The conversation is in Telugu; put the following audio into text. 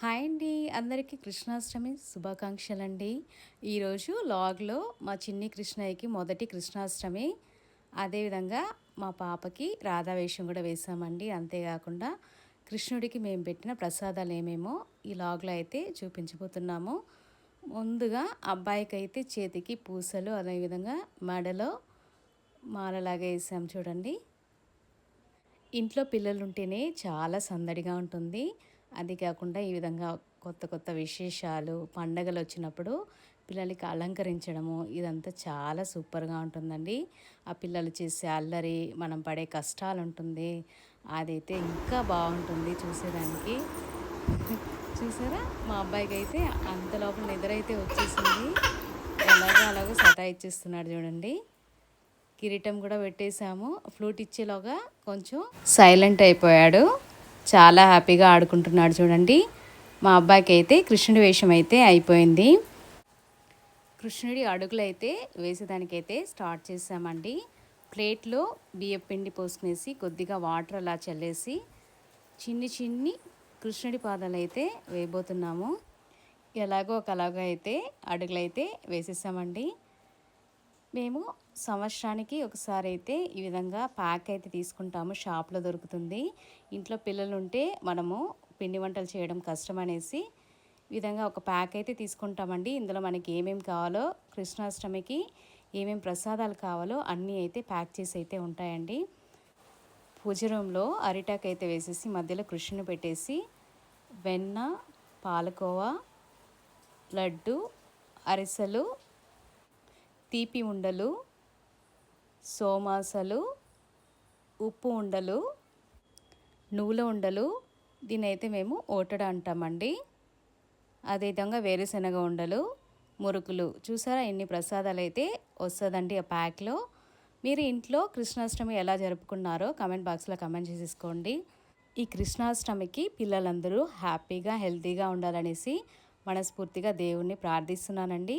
హాయ్ అండి. అందరికీ కృష్ణాష్టమి శుభాకాంక్షలు అండి ఈరోజు లాగ్లో మా చిన్ని కృష్ణయ్యకి మొదటి కృష్ణాష్టమి. అదేవిధంగా మా పాపకి రాధావేషం కూడా వేసామండి అంతేకాకుండా కృష్ణుడికి మేము పెట్టిన ప్రసాదాలు ఏమేమో ఈ లాగ్లో అయితే చూపించబోతున్నాము. ముందుగా అబ్బాయికి అయితే చేతికి పూసలు అదేవిధంగా మెడలో మాలలాగా వేసాం చూడండి. ఇంట్లో పిల్లలు ఉంటేనే చాలా సందడిగా ఉంటుంది. అది కాకుండా ఈ విధంగా కొత్త కొత్త విశేషాలు పండగలు వచ్చినప్పుడు పిల్లలకి అలంకరించడము ఇదంతా చాలా సూపర్గా ఉంటుందండి. ఆ పిల్లలు చేసే అల్లరి మనం పడే కష్టాలు ఉంటుంది అదైతే ఇంకా బాగుంటుంది చూసేదానికి. చూసారా? మా అబ్బాయికి అయితే అంత లోపల నిద్ర అయితే వచ్చేసింది. ఎలాగో అలాగో సతాయిచ్చేస్తున్నాడు చూడండి. కిరీటం కూడా పెట్టేశాము. ఫ్లూట్ ఇచ్చేలోగా కొంచెం సైలెంట్ అయిపోయాడు. చాలా హ్యాపీగా ఆడుకుంటున్నాడు చూడండి. మా అబ్బాయికి అయితే కృష్ణుడి వేషం అయితే అయిపోయింది. కృష్ణుడి అడుగులు అయితే వేసేదానికైతే స్టార్ట్ చేసామండి. ప్లేట్లో బియ్యం పిండి పోసుకునేసి కొద్దిగా వాటర్ అలా చల్లేసి చిన్ని చిన్ని కృష్ణుడి పాదాలు అయితే వేయబోతున్నాము. ఎలాగో ఒకలాగో అయితే అడుగులైతే వేసేసామండి. మేము సంవత్సరానికి ఒకసారి అయితే ఈ విధంగా ప్యాక్ అయితే తీసుకుంటాము. షాప్లో దొరుకుతుంది. ఇంట్లో పిల్లలు ఉంటే మనము పిండి వంటలు చేయడం కష్టం అనేసి ఈ విధంగా ఒక ప్యాక్ అయితే తీసుకుంటామండి. ఇందులో మనకి ఏమేమి కావాలో కృష్ణాష్టమికి ఏమేమి ప్రసాదాలు కావాలో అన్నీ అయితే ప్యాక్ చేసి అయితే ఉంటాయండి. పూజ రూమ్లో అరిటాక్ అయితే వేసేసి మధ్యలో కృష్ణుని పెట్టేసి వెన్న పాలకోవా లడ్డు అరిసెలు తీపి ఉండలు సోమాసలు ఉప్పు ఉండలు నువ్వుల ఉండలు. దీని అయితే మేము ఓటడ అంటామండి. అదేవిధంగా వేరుశనగ ఉండలు మురుకులు. చూసారా ఎన్ని ప్రసాదాలు అయితే వస్తుందండి ఆ ప్యాక్లో. మీరు ఇంట్లో కృష్ణాష్టమి ఎలా జరుపుకున్నారో కమెంట్ బాక్స్లో కమెంట్ చేసేసుకోండి. ఈ కృష్ణాష్టమికి పిల్లలందరూ హ్యాపీగా హెల్తీగా ఉండాలనేసి మనస్ఫూర్తిగా దేవుణ్ణి ప్రార్థిస్తున్నానండి.